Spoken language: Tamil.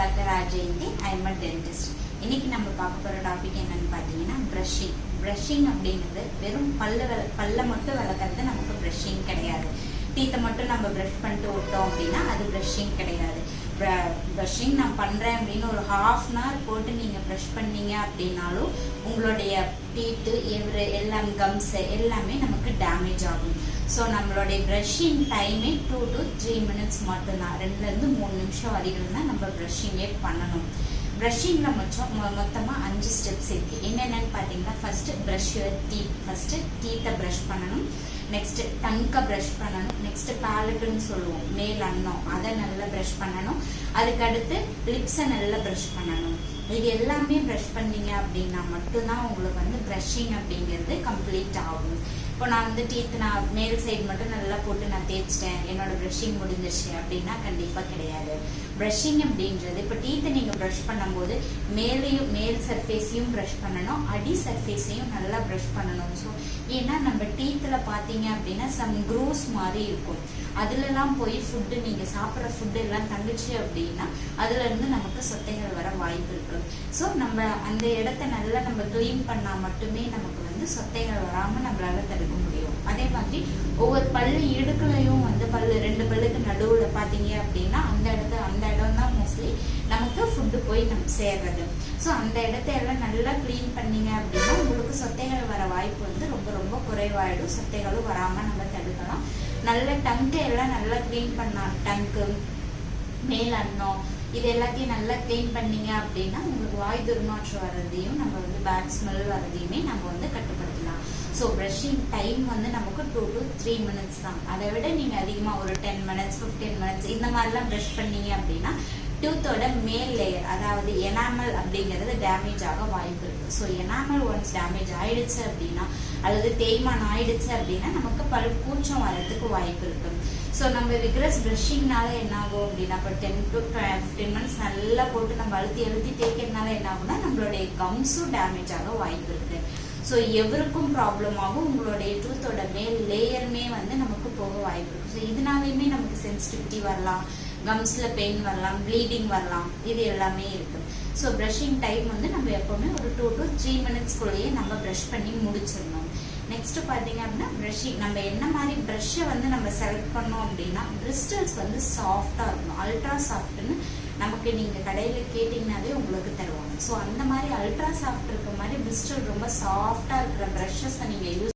Doctor R Jayanthi I am a dentist இன்னைக்கு நம்ம பார்க்க போகிற டாபிக் என்னன்னு பார்த்தீங்கன்னா ப்ரஷிங் ப்ரஷிங் அப்படிங்கிறது வெறும் பல்ல வெள பல்ல மட்டும் வளர்க்குறது நமக்கு டீத்தை மட்டும் நம்ம ப்ரஷ் பண்ணிட்டு விட்டோம் அப்படின்னா அது ப்ரஷிங் கிடையாது. ப்ரஷிங் நான் பண்ணுறேன் அப்படின்னு ஒரு ஹாஃப் அன் ஹவர் போட்டு நீங்கள் ப்ரஷ் பண்ணீங்க அப்படின்னாலும் உங்களுடைய டீத்து எவ்ரு எல்லாம் கம்ஸ் எல்லாமே நமக்கு டேமேஜ் ஆகும். ஸோ நம்மளுடைய ப்ரஷிங் டைமே டூ டு த்ரீ மினிட்ஸ் மட்டும்தான். ரெண்டுலேருந்து மூணு நிமிஷம் வரைக்கும் தான் நம்ம ப்ரஷிங்கே பண்ணணும். ப்ரஷிங்கில் மொச்சம் மொ மொத்தமாக அஞ்சு ஸ்டெப்ஸ் இருக்குது என்னென்னு பார்த்தீங்கன்னா ஃபஸ்ட்டு ப்ரஷ் டீத் ஃபஸ்ட்டு டீத்தை ப்ரஷ் பண்ணணும். நெக்ஸ்ட்டு டங்கை ப்ரஷ் பண்ணணும். நெக்ஸ்ட்டு பேலட்டுன்னு சொல்லுவோம். மேல் அன்னம். அதை நல்லா ப்ரஷ் பண்ணணும். அதுக்கடுத்து லிப்ஸை நல்லா ப்ரஷ் பண்ணணும். இது எல்லாமே ப்ரஷ் பண்ணீங்க அப்படின்னா மட்டும்தான் உங்களுக்கு வந்து ப்ரஷிங் அப்படிங்கிறது கம்ப்ளீட் ஆகும். இப்போ நான் வந்து டீத் நான் மேல் சைடு மட்டும் நல்லா போட்டு நான் தேய்ச்சிட்டேன். என்னோட ப்ரஷிங் முடிஞ்சிருச்சு அப்படின்னா கண்டிப்பாக கிடையாது. ப்ரஷிங் அப்படின்றது இப்போ டீத்தை நீங்கள் ப்ரஷ் பண்ணும்போது மேலேயும் மேல் சர்ஃபேஸையும் ப்ரஷ் பண்ணணும். அடி சர்ஃபேஸையும் நல்லா ப்ரஷ் பண்ணணும். ஸோ ஏன்னா நம்ம டீத்தில் பார்த்தீங்க பார்த்தீங்க அப்படின்னா சம் க்ரூஸ் மாதிரி இருக்கும். அதுலலாம் போய் ஃபுட்டு நீங்கள் சாப்பிட்ற ஃபுட்டு எல்லாம் தங்குச்சு அப்படின்னா அதுலேருந்து நமக்கு சொத்தைகள் வர வாய்ப்பு இருக்கும் ஸோ நம்ம அந்த இடத்த நல்லா நம்ம க்ளீன் பண்ணால் மட்டுமே நமக்கு வந்து சொத்தைகள் வராமல் நம்மளால் தடுக்க முடியும். அதே மாதிரி ஒவ்வொரு பல்லு இடுக்குலையும் வந்து பல்லு ரெண்டு பல்லுக்கு நடுவில் பார்த்தீங்க அப்படின்னா அந்த இடத்த அந்த இடம் தான் மோஸ்ட்லி நமக்கு போய் நம்ம சேர்றது. ஸோ அந்த இடத்த எல்லாம் நல்லா க்ளீன் பண்ணீங்க அப்படின்னா உங்களுக்கு சொத்தைகள் வர வாய்ப்பு வந்து ரொம்ப ரொம்ப குறைவாயிடும். சொத்தைகளும் வராமல் நம்ம தடுக்கலாம். நல்ல டங்கை எல்லாம் நல்லா க்ளீன் பண்ணலாம் டங்கு மேல் அன்னம் இது எல்லாத்தையும் நல்லா க்ளீன் பண்ணீங்க அப்படின்னா உங்களுக்கு வாய் துர்நாற்றம் வர்றதையும் நம்ம வந்து பேட் ஸ்மெல் வர்றதையுமே நம்ம வந்து கட்டுப்படுத்தலாம். ஸோ ப்ரஷிங் டைம் வந்து நமக்கு டூ டு த்ரீ மினிட்ஸ் தான். அதை விட நீங்கள் அதிகமாக ஒரு டென் மினிட்ஸ் ஃபிஃப்டீன் மினிட்ஸ் இந்த மாதிரிலாம் ப்ரஷ் பண்ணீங்க அப்படின்னா டூத்தோட மேல் லேயர் அதாவது எனாமல் அப்படிங்கிறது டேமேஜ் ஆக வாய்ப்பு இருக்குது ஸோ எனாமல் ஒன்ஸ் டேமேஜ் ஆயிடுச்சு அப்படின்னா அல்லது தேய்மானம் ஆயிடுச்சு அப்படின்னா நமக்கு பல் கூச்சம் வரதுக்கு வாய்ப்பு இருக்குது ஸோ நம்ம விக்ரஸ் ப்ரஷிங்னால என்ன ஆகும் அப்படின்னா இப்போ டென் டு ஃபிஃப்டீன் மினிட்ஸ் நல்லா போட்டு நம்ம அழுத்தி அழுத்தி தேய்க்கிறதுனால என்ன ஆகும்னா நம்மளுடைய கம்ஸும் டேமேஜ் ஆக வாய்ப்பு இருக்குது ஸோ எவருக்கும் ப்ராப்ளம் ஆகும் உங்களுடைய டூத்தோட மேல் லேயருமே வந்து நமக்கு போக வாய்ப்பு இருக்குது ஸோ இதனாலையுமே நமக்கு சென்சிட்டிவிட்டி வரலாம். கம்ஸில் பெயின் வரலாம் ப்ளீடிங் வரலாம் இது எல்லாமே இருக்குது ஸோ ப்ரஷிங் டைம் வந்து நம்ம எப்போவுமே ஒரு டூ டு த்ரீ மினிட்ஸ்க்குள்ளேயே நம்ம ப்ரஷ் பண்ணி முடிச்சிடணும். நெக்ஸ்ட்டு பார்த்தீங்க அப்படின்னா ப்ரஷிங் நம்ம என்ன மாதிரி ப்ரஷ்ஷை வந்து நம்ம செலக்ட் பண்ணோம் அப்படின்னா பிரிஸ்டல்ஸ் வந்து சாஃப்டாக இருக்கணும். அல்ட்ரா சாஃப்ட்னு நமக்கு நீங்கள் கடையில் கேட்டிங்கனாவே உங்களுக்கு தருவாங்க. ஸோ அந்த மாதிரி அல்ட்ரா சாஃப்ட் இருக்க மாதிரி பிரிஸ்டல் ரொம்ப சாஃப்டாக இருக்கிற ப்ரஷஸை நீங்கள் யூஸ்